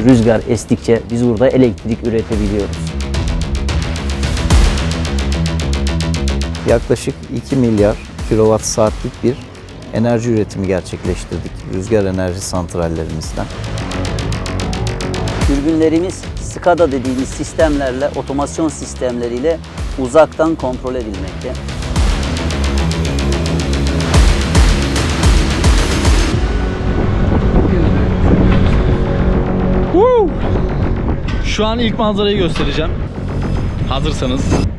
rüzgar estikçe biz burada elektrik üretebiliyoruz. Yaklaşık 2 milyar kilowatt saatlik bir enerji üretimi gerçekleştirdik rüzgar enerji santrallerimizden. Türbinlerimiz SCADA dediğimiz sistemlerle, otomasyon sistemleriyle uzaktan kontrol edilmekte. Şu an ilk manzarayı göstereceğim. Hazırsanız.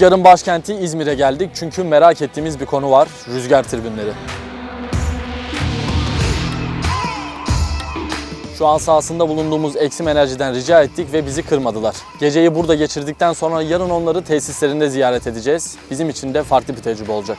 Rüzgarın başkenti İzmir'e geldik çünkü merak ettiğimiz bir konu var. Rüzgar tribünleri. Şu an sahasında bulunduğumuz Eksim Enerji'den rica ettik ve bizi kırmadılar. Geceyi burada geçirdikten sonra yarın onları tesislerinde ziyaret edeceğiz. Bizim için de farklı bir tecrübe olacak.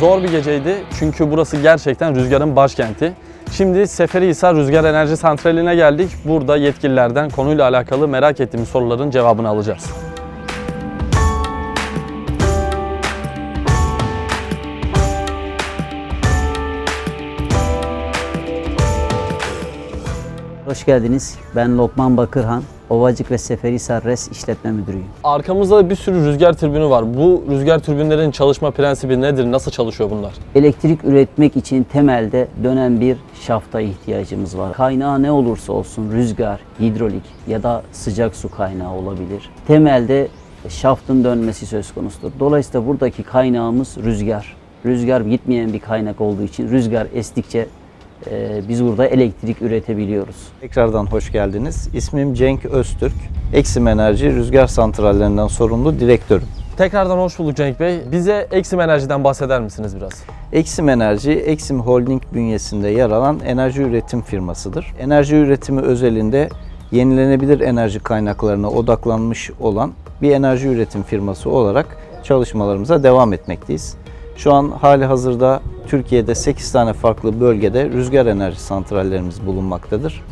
Zor bir geceydi çünkü burası gerçekten rüzgarın başkenti. Şimdi Seferihisar Rüzgar Enerji Santrali'ne geldik. Burada yetkililerden konuyla alakalı merak ettiğimiz soruların cevabını alacağız. Hoş geldiniz. Ben Lokman Bakırhan, Ovacık ve Seferihisar RES İşletme Müdürüyüm. Arkamızda bir sürü rüzgar türbünü var. Bu rüzgar türbünlerin çalışma prensibi nedir? Nasıl çalışıyor bunlar? Elektrik üretmek için temelde dönen bir şafta ihtiyacımız var. Kaynağı ne olursa olsun rüzgar, hidrolik ya da sıcak su kaynağı olabilir. Temelde şaftın dönmesi söz konusudur. Dolayısıyla buradaki kaynağımız rüzgar. Rüzgar gitmeyen bir kaynak olduğu için rüzgar estikçe e, biz burada elektrik üretebiliyoruz. Tekrardan hoş geldiniz. İsmim Cenk Öztürk. Eksim Enerji Rüzgar Santrallerinden sorumlu direktörüm. Tekrardan hoş bulduk Cenk Bey. Bize Eksim Enerji'den bahseder misiniz biraz? Eksim Enerji, Eksim Holding bünyesinde yer alan enerji üretim firmasıdır. Enerji üretimi özelinde yenilenebilir enerji kaynaklarına odaklanmış olan bir enerji üretim firması olarak çalışmalarımıza devam etmekteyiz. Şu an hali hazırda Türkiye'de 8 tane farklı bölgede rüzgar enerji santrallerimiz bulunmaktadır.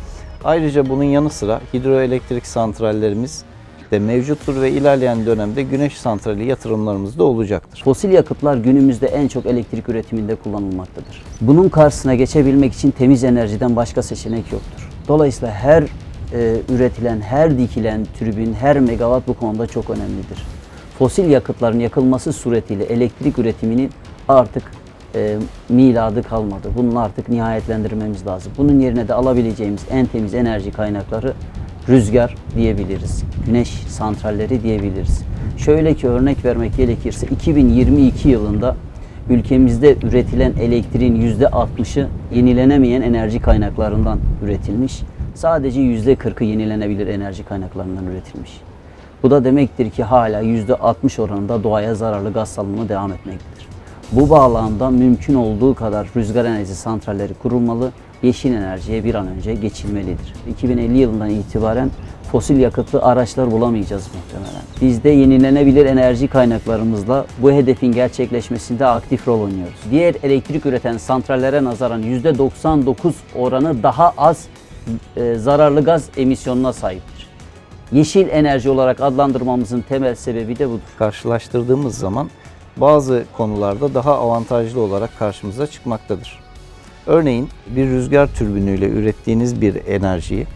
Ayrıca bunun yanı sıra hidroelektrik santrallerimiz de mevcuttur ve ilerleyen dönemde güneş santrali yatırımlarımız da olacaktır. Fosil yakıtlar günümüzde en çok elektrik üretiminde kullanılmaktadır. Bunun karşısına geçebilmek için temiz enerjiden başka seçenek yoktur. Dolayısıyla her e, üretilen, her dikilen tribün, her megawatt bu konuda çok önemlidir. Fosil yakıtların yakılması suretiyle elektrik üretiminin artık e, miladı kalmadı. Bunu artık nihayetlendirmemiz lazım. Bunun yerine de alabileceğimiz en temiz enerji kaynakları rüzgar diyebiliriz. Güneş santralleri diyebiliriz. Şöyle ki örnek vermek gerekirse 2022 yılında ülkemizde üretilen elektriğin %60'ı yenilenemeyen enerji kaynaklarından üretilmiş. Sadece %40'ı yenilenebilir enerji kaynaklarından üretilmiş. Bu da demektir ki hala %60 oranında doğaya zararlı gaz salınımı devam etmektedir. Bu bağlamda mümkün olduğu kadar rüzgar enerji santralleri kurulmalı, yeşil enerjiye bir an önce geçilmelidir. 2050 yılından itibaren fosil yakıtlı araçlar bulamayacağız muhtemelen. Biz de yenilenebilir enerji kaynaklarımızla bu hedefin gerçekleşmesinde aktif rol oynuyoruz. Diğer elektrik üreten santrallere nazaran %99 oranı daha az e, zararlı gaz emisyonuna sahiptir. Yeşil enerji olarak adlandırmamızın temel sebebi de budur. Karşılaştırdığımız zaman bazı konularda daha avantajlı olarak karşımıza çıkmaktadır. Örneğin bir rüzgar türbünüyle ürettiğiniz bir enerjiyi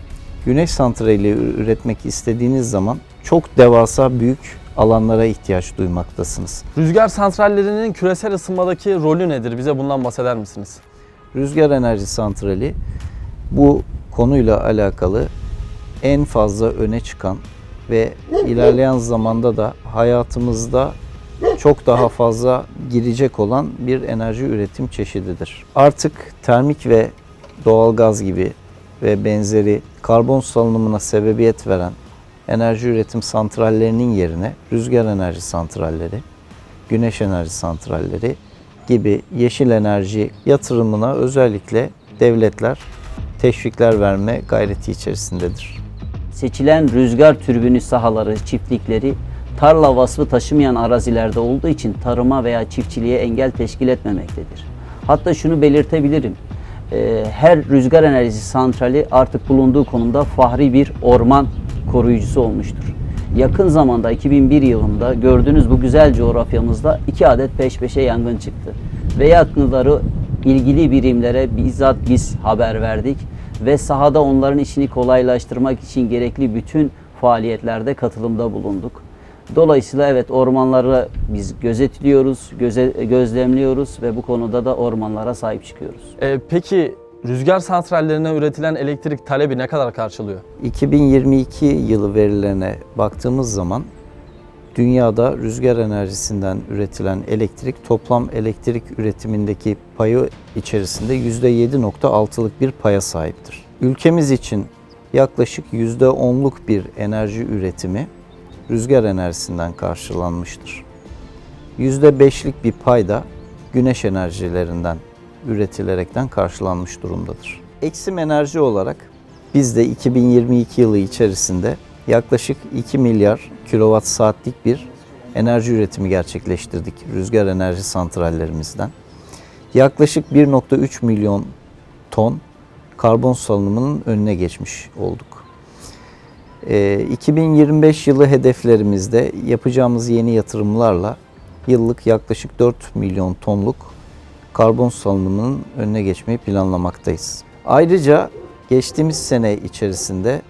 güneş santraliyle üretmek istediğiniz zaman çok devasa büyük alanlara ihtiyaç duymaktasınız. Rüzgar santrallerinin küresel ısınmadaki rolü nedir? Bize bundan bahseder misiniz? Rüzgar enerji santrali bu konuyla alakalı en fazla öne çıkan ve ilerleyen zamanda da hayatımızda çok daha fazla girecek olan bir enerji üretim çeşididir. Artık termik ve doğalgaz gibi ve benzeri karbon salınımına sebebiyet veren enerji üretim santrallerinin yerine rüzgar enerji santralleri, güneş enerji santralleri gibi yeşil enerji yatırımına özellikle devletler teşvikler verme gayreti içerisindedir. Seçilen rüzgar türbünü sahaları, çiftlikleri tarla vasfı taşımayan arazilerde olduğu için tarıma veya çiftçiliğe engel teşkil etmemektedir. Hatta şunu belirtebilirim. Ee, Her rüzgar enerjisi santrali artık bulunduğu konumda fahri bir orman koruyucusu olmuştur. Yakın zamanda 2001 yılında gördüğünüz bu güzel coğrafyamızda iki adet peş peşe yangın çıktı. Ve yakınları ilgili birimlere bizzat biz haber verdik ve sahada onların işini kolaylaştırmak için gerekli bütün faaliyetlerde katılımda bulunduk. Dolayısıyla evet ormanları biz gözetliyoruz, göze, gözlemliyoruz ve bu konuda da ormanlara sahip çıkıyoruz. Ee, peki rüzgar santrallerine üretilen elektrik talebi ne kadar karşılıyor? 2022 yılı verilerine baktığımız zaman dünyada rüzgar enerjisinden üretilen elektrik toplam elektrik üretimindeki payı içerisinde %7.6'lık bir paya sahiptir. Ülkemiz için yaklaşık %10'luk bir enerji üretimi rüzgar enerjisinden karşılanmıştır. %5'lik bir pay da güneş enerjilerinden üretilerekten karşılanmış durumdadır. Eksim enerji olarak biz de 2022 yılı içerisinde yaklaşık 2 milyar kilowatt saatlik bir enerji üretimi gerçekleştirdik rüzgar enerji santrallerimizden. Yaklaşık 1.3 milyon ton karbon salınımının önüne geçmiş olduk. Ee, 2025 yılı hedeflerimizde yapacağımız yeni yatırımlarla yıllık yaklaşık 4 milyon tonluk karbon salınımının önüne geçmeyi planlamaktayız. Ayrıca geçtiğimiz sene içerisinde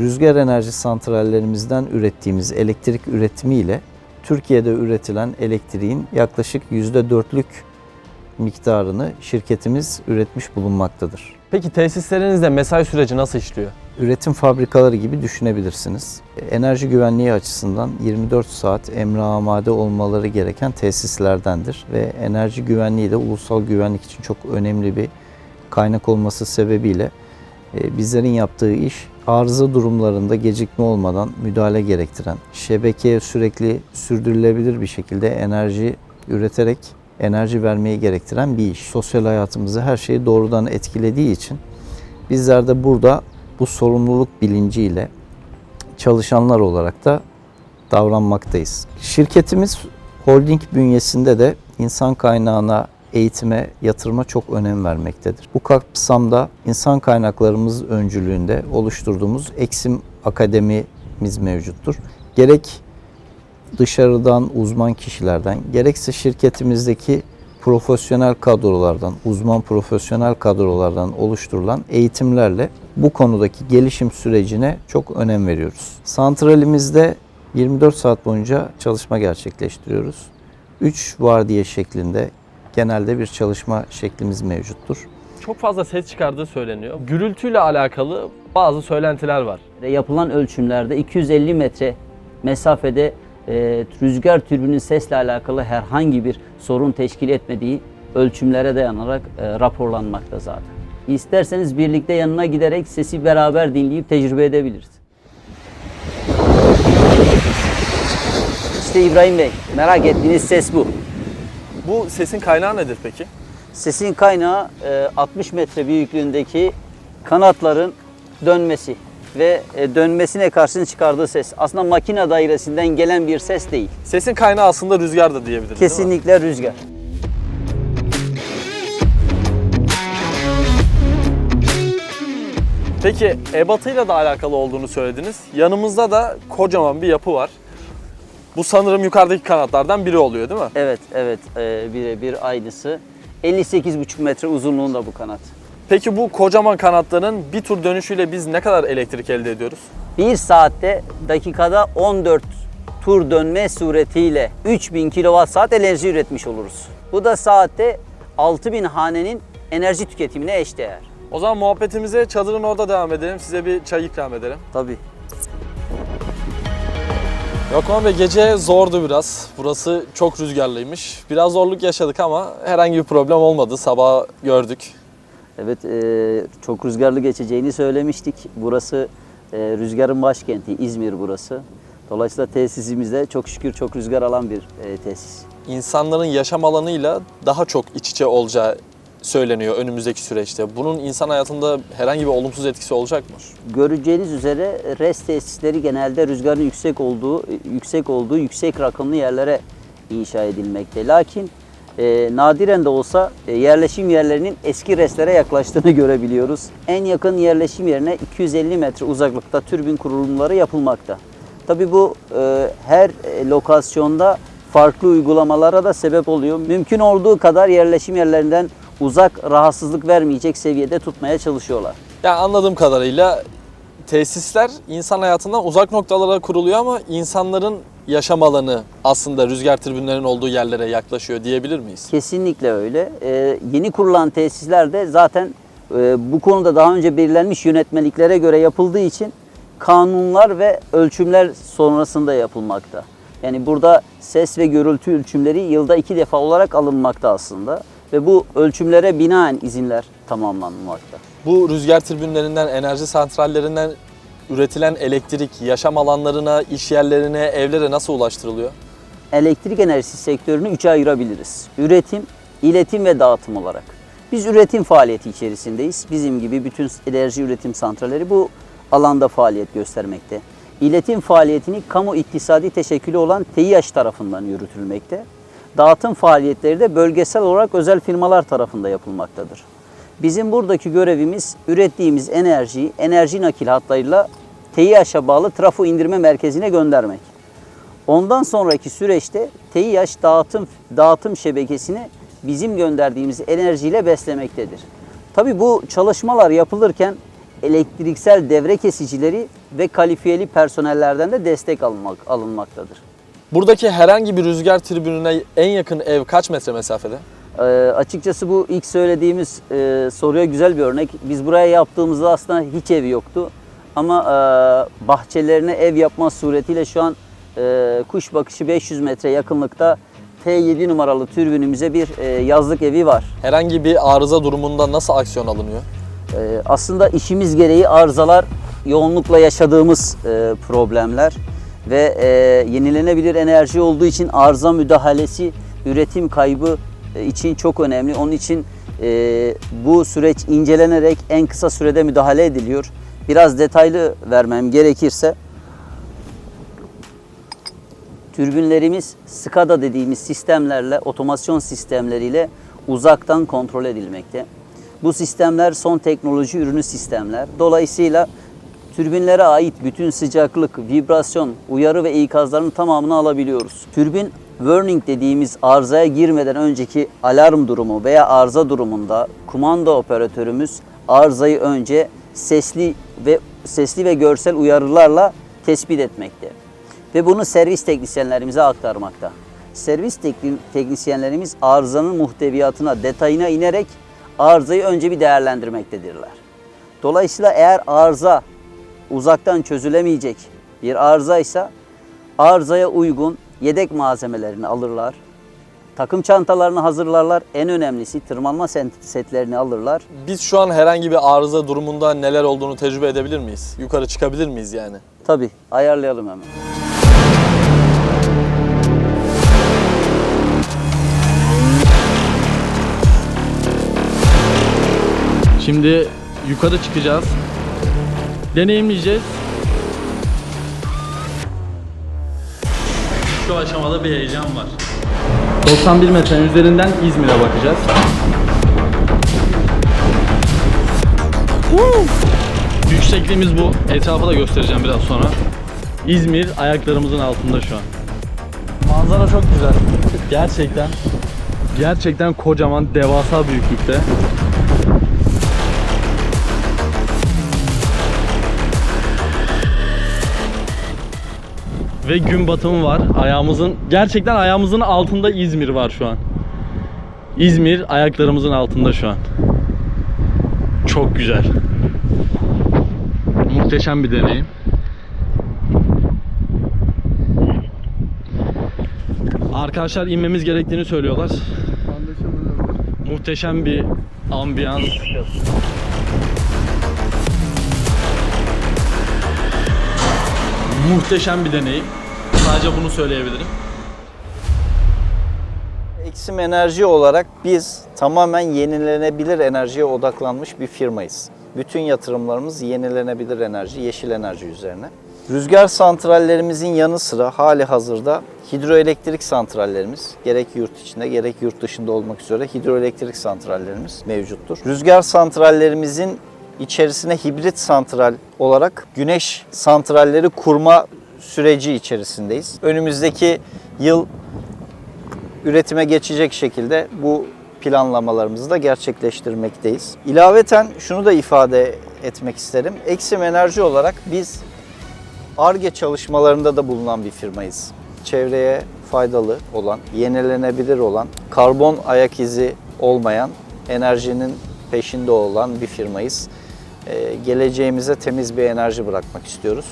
rüzgar enerji santrallerimizden ürettiğimiz elektrik üretimiyle Türkiye'de üretilen elektriğin yaklaşık %4'lük miktarını şirketimiz üretmiş bulunmaktadır. Peki tesislerinizde mesai süreci nasıl işliyor? Üretim fabrikaları gibi düşünebilirsiniz. Enerji güvenliği açısından 24 saat emre amade olmaları gereken tesislerdendir ve enerji güvenliği de ulusal güvenlik için çok önemli bir kaynak olması sebebiyle e, bizlerin yaptığı iş arıza durumlarında gecikme olmadan müdahale gerektiren, şebekeye sürekli sürdürülebilir bir şekilde enerji üreterek enerji vermeyi gerektiren bir iş. Sosyal hayatımızı her şeyi doğrudan etkilediği için bizler de burada bu sorumluluk bilinciyle çalışanlar olarak da davranmaktayız. Şirketimiz holding bünyesinde de insan kaynağına, eğitime, yatırıma çok önem vermektedir. Bu kapsamda insan kaynaklarımız öncülüğünde oluşturduğumuz Eksim Akademimiz mevcuttur. Gerek dışarıdan uzman kişilerden, gerekse şirketimizdeki profesyonel kadrolardan, uzman profesyonel kadrolardan oluşturulan eğitimlerle bu konudaki gelişim sürecine çok önem veriyoruz. Santralimizde 24 saat boyunca çalışma gerçekleştiriyoruz. 3 vardiya şeklinde genelde bir çalışma şeklimiz mevcuttur. Çok fazla ses çıkardığı söyleniyor. Gürültüyle alakalı bazı söylentiler var. Yapılan ölçümlerde 250 metre mesafede e, rüzgar türbünün sesle alakalı herhangi bir sorun teşkil etmediği ölçümlere dayanarak e, raporlanmakta zaten. İsterseniz birlikte yanına giderek sesi beraber dinleyip tecrübe edebiliriz. İşte İbrahim Bey, merak ettiğiniz ses bu. Bu sesin kaynağı nedir peki? Sesin kaynağı e, 60 metre büyüklüğündeki kanatların dönmesi ve e, dönmesine karşın çıkardığı ses. Aslında makine dairesinden gelen bir ses değil. Sesin kaynağı aslında rüzgar da diyebiliriz? Kesinlikle rüzgar. Peki ebatıyla da alakalı olduğunu söylediniz. Yanımızda da kocaman bir yapı var. Bu sanırım yukarıdaki kanatlardan biri oluyor değil mi? Evet, evet. E, birebir aynısı. 58,5 metre uzunluğunda bu kanat. Peki bu kocaman kanatların bir tur dönüşüyle biz ne kadar elektrik elde ediyoruz? 1 saatte dakikada 14 tur dönme suretiyle 3000 kWh enerji üretmiş oluruz. Bu da saatte 6000 hanenin enerji tüketimine eşdeğer. O zaman muhabbetimize çadırın orada devam edelim. Size bir çay ikram edelim. Tabii. Gökhan Bey gece zordu biraz. Burası çok rüzgarlıymış. Biraz zorluk yaşadık ama herhangi bir problem olmadı. Sabah gördük. Evet, e, çok rüzgarlı geçeceğini söylemiştik. Burası e, rüzgarın başkenti, İzmir burası. Dolayısıyla tesisimizde çok şükür çok rüzgar alan bir e, tesis. İnsanların yaşam alanıyla daha çok iç içe olacağı söyleniyor önümüzdeki süreçte. Bunun insan hayatında herhangi bir olumsuz etkisi olacak mı? Göreceğiniz üzere rest tesisleri genelde rüzgarın yüksek olduğu yüksek olduğu yüksek rakımlı yerlere inşa edilmekte. Lakin e, nadiren de olsa e, yerleşim yerlerinin eski restlere yaklaştığını görebiliyoruz. En yakın yerleşim yerine 250 metre uzaklıkta türbin kurulumları yapılmakta. Tabi bu e, her e, lokasyonda farklı uygulamalara da sebep oluyor. Mümkün olduğu kadar yerleşim yerlerinden uzak, rahatsızlık vermeyecek seviyede tutmaya çalışıyorlar. Yani anladığım kadarıyla tesisler insan hayatından uzak noktalara kuruluyor ama insanların yaşam alanı aslında rüzgar tribünlerinin olduğu yerlere yaklaşıyor diyebilir miyiz? Kesinlikle öyle. Ee, yeni kurulan tesisler de zaten e, bu konuda daha önce belirlenmiş yönetmeliklere göre yapıldığı için kanunlar ve ölçümler sonrasında yapılmakta. Yani burada ses ve görüntü ölçümleri yılda iki defa olarak alınmakta aslında. Ve bu ölçümlere binaen izinler tamamlanmakta. Bu rüzgar tribünlerinden, enerji santrallerinden üretilen elektrik yaşam alanlarına, iş yerlerine, evlere nasıl ulaştırılıyor? elektrik enerjisi sektörünü üçe ayırabiliriz. Üretim, iletim ve dağıtım olarak. Biz üretim faaliyeti içerisindeyiz. Bizim gibi bütün enerji üretim santralleri bu alanda faaliyet göstermekte. İletim faaliyetini kamu iktisadi teşekkülü olan TİAŞ tarafından yürütülmekte. Dağıtım faaliyetleri de bölgesel olarak özel firmalar tarafında yapılmaktadır. Bizim buradaki görevimiz ürettiğimiz enerjiyi enerji nakil hatlarıyla TİAŞ'a bağlı trafo indirme merkezine göndermek. Ondan sonraki süreçte TİAŞ dağıtım dağıtım şebekesini bizim gönderdiğimiz enerjiyle beslemektedir. Tabii bu çalışmalar yapılırken elektriksel devre kesicileri ve kalifiyeli personellerden de destek alınmak, alınmaktadır. Buradaki herhangi bir rüzgar tribününe en yakın ev kaç metre mesafede? Ee, açıkçası bu ilk söylediğimiz e, soruya güzel bir örnek. Biz buraya yaptığımızda aslında hiç ev yoktu. Ama e, bahçelerine ev yapma suretiyle şu an e, kuş bakışı 500 metre yakınlıkta T7 numaralı türbünümüze bir e, yazlık evi var. Herhangi bir arıza durumunda nasıl aksiyon alınıyor? E, aslında işimiz gereği arızalar yoğunlukla yaşadığımız e, problemler ve e, yenilenebilir enerji olduğu için arıza müdahalesi üretim kaybı e, için çok önemli. Onun için e, bu süreç incelenerek en kısa sürede müdahale ediliyor. Biraz detaylı vermem gerekirse Türbinlerimiz SCADA dediğimiz sistemlerle, otomasyon sistemleriyle uzaktan kontrol edilmekte. Bu sistemler son teknoloji ürünü sistemler. Dolayısıyla türbinlere ait bütün sıcaklık, vibrasyon, uyarı ve ikazların tamamını alabiliyoruz. Türbin warning dediğimiz arızaya girmeden önceki alarm durumu veya arıza durumunda kumanda operatörümüz arızayı önce sesli ve sesli ve görsel uyarılarla tespit etmekte ve bunu servis teknisyenlerimize aktarmakta. Servis tekni- teknisyenlerimiz arızanın muhteviyatına, detayına inerek arızayı önce bir değerlendirmektedirler. Dolayısıyla eğer arıza uzaktan çözülemeyecek bir arızaysa arızaya uygun yedek malzemelerini alırlar. Takım çantalarını hazırlarlar. En önemlisi tırmanma set- setlerini alırlar. Biz şu an herhangi bir arıza durumunda neler olduğunu tecrübe edebilir miyiz? Yukarı çıkabilir miyiz yani? Tabii ayarlayalım hemen. Şimdi yukarı çıkacağız. Deneyimleyeceğiz. Şu aşamada bir heyecan var. 91 metrenin üzerinden İzmir'e bakacağız. Yüksekliğimiz bu. Etrafı da göstereceğim biraz sonra. İzmir ayaklarımızın altında şu an. Manzara çok güzel. Gerçekten. Gerçekten kocaman, devasa büyüklükte. Ve gün batımı var. Ayağımızın gerçekten ayağımızın altında İzmir var şu an. İzmir ayaklarımızın altında şu an. Çok güzel. Muhteşem bir deneyim. Arkadaşlar inmemiz gerektiğini söylüyorlar. Muhteşem bir ambiyans. Muhteşem bir deneyim. Sadece bunu söyleyebilirim. Eksim Enerji olarak biz tamamen yenilenebilir enerjiye odaklanmış bir firmayız. Bütün yatırımlarımız yenilenebilir enerji, yeşil enerji üzerine. Rüzgar santrallerimizin yanı sıra hali hazırda hidroelektrik santrallerimiz gerek yurt içinde gerek yurt dışında olmak üzere hidroelektrik santrallerimiz mevcuttur. Rüzgar santrallerimizin içerisine hibrit santral olarak güneş santralleri kurma süreci içerisindeyiz. Önümüzdeki yıl üretime geçecek şekilde bu planlamalarımızı da gerçekleştirmekteyiz. İlaveten şunu da ifade etmek isterim. Eksim Enerji olarak biz ARGE çalışmalarında da bulunan bir firmayız. Çevreye faydalı olan, yenilenebilir olan, karbon ayak izi olmayan, enerjinin peşinde olan bir firmayız. Ee, geleceğimize temiz bir enerji bırakmak istiyoruz.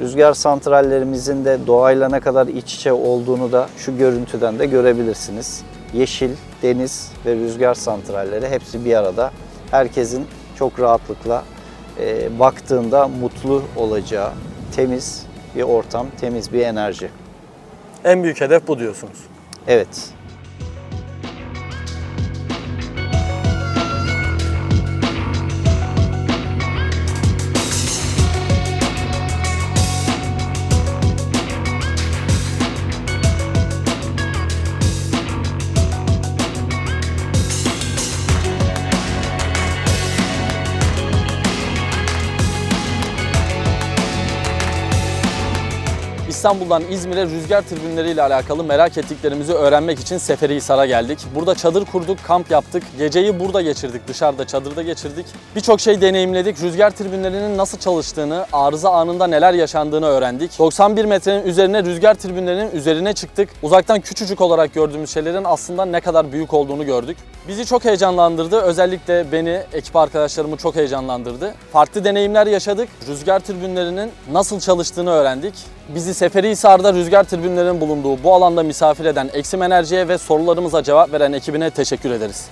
Rüzgar santrallerimizin de doğayla ne kadar iç içe olduğunu da şu görüntüden de görebilirsiniz. Yeşil, deniz ve rüzgar santralleri hepsi bir arada. Herkesin çok rahatlıkla e, baktığında mutlu olacağı temiz bir ortam, temiz bir enerji. En büyük hedef bu diyorsunuz. Evet. İstanbul'dan İzmir'e rüzgar tribünleriyle alakalı merak ettiklerimizi öğrenmek için Seferihisar'a geldik. Burada çadır kurduk, kamp yaptık. Geceyi burada geçirdik, dışarıda çadırda geçirdik. Birçok şey deneyimledik. Rüzgar tribünlerinin nasıl çalıştığını, arıza anında neler yaşandığını öğrendik. 91 metrenin üzerine rüzgar tribünlerinin üzerine çıktık. Uzaktan küçücük olarak gördüğümüz şeylerin aslında ne kadar büyük olduğunu gördük. Bizi çok heyecanlandırdı. Özellikle beni, ekip arkadaşlarımı çok heyecanlandırdı. Farklı deneyimler yaşadık. Rüzgar tribünlerinin nasıl çalıştığını öğrendik. Bizi Seferihisar'da rüzgar tribünlerinin bulunduğu bu alanda misafir eden Eksim Enerji'ye ve sorularımıza cevap veren ekibine teşekkür ederiz.